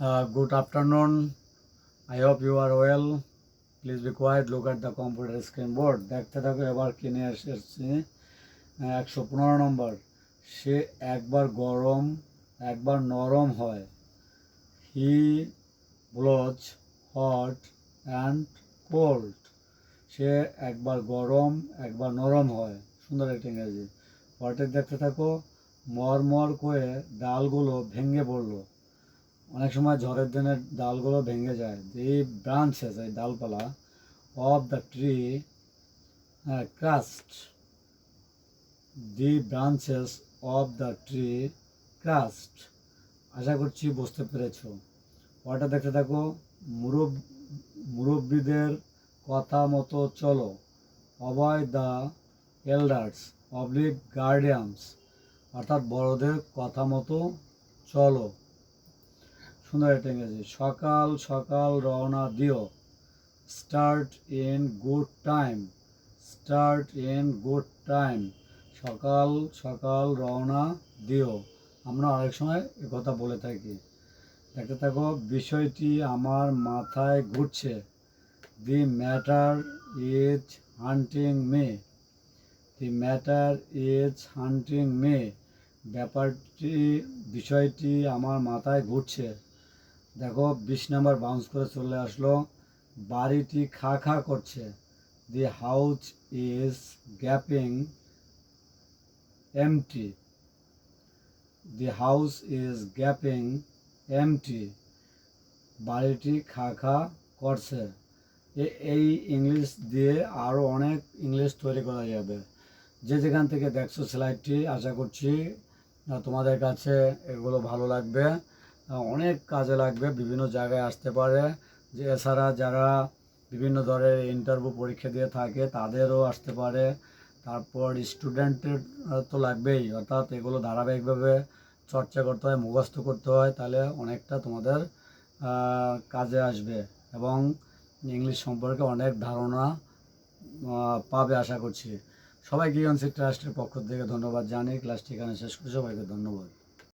Uh, good afternoon. I hope you are well. Please be quiet. Look at the computer screen. দেখতে থাকো এবার কিনে এসেছি একশো পনেরো নম্বর সে একবার গরম একবার নরম হয় he blows hot and cold সে একবার গরম একবার নরম হয় সুন্দর একটা ইংরেজি পরের দেখতে থাকো মরমর করে ডালগুলো ভেঙে পড়ল অনেক সময় ঝড়ের দিনে ডালগুলো ভেঙে যায়। দি ব্রাঞ্চেস এই ডালপালা of the tree crust the branches of the tree crust আশা করছি বুঝতে পেরেছ। ওটা দেখতে থাকো, মুরব, মুরব্বীদের কথা মতো চলো। Obey the elders oblique guardians অর্থাৎ বড়দের কথা মতো চলো। সুন্দর একটা ইংরেজি সকাল সকাল রওনা দিও। Start in good time start in good time সকাল সকাল রওনা দিও। আমরা অনেক সময় কথা বলে থাকি। দেখতে থাকো, বিষয়টি আমার মাথায় ঘুরছে। The matter is haunting me the matter is haunting me ব্যাপারটি, বিষয়টি আমার মাথায় ঘুরছে। দেখো, বিশ নাম্বার বাউন্স করে চলে আসলো। বাড়িটি খা খা করছে। The house is gaping empty the house is gaping empty বাড়িটি খা খা করছে। এই ইংলিশ দিয়ে আরও অনেক ইংলিশ তৈরি করা যাবে। যে যেখান থেকে দেখছ স্লাইডটি আশা করছি, তোমাদের কাছে এগুলো ভালো লাগবে। অনেক কাজে লাগবে, বিভিন্ন জায়গায় আসতে পারে। যে এছাড়া যারা বিভিন্ন ধরনের ইন্টারভিউ পরীক্ষা দিয়ে থাকে, তাদেরও আসতে পারে। তারপর স্টুডেন্টের তো লাগবেই। অর্থাৎ এগুলো ধারাবাহিকভাবে চর্চা করতে হয়, মুখস্থ করতে হয়, তাহলে অনেকটা তোমাদের কাজে আসবে। এবং ইংলিশ সম্পর্কে অনেক ধারণা পাবে আশা করছি। সবাইকে ইউএনসি ট্রাস্টের পক্ষ থেকে ধন্যবাদ জানিয়ে ক্লাসটি এখানে শেষ করছি। সবাইকে ধন্যবাদ।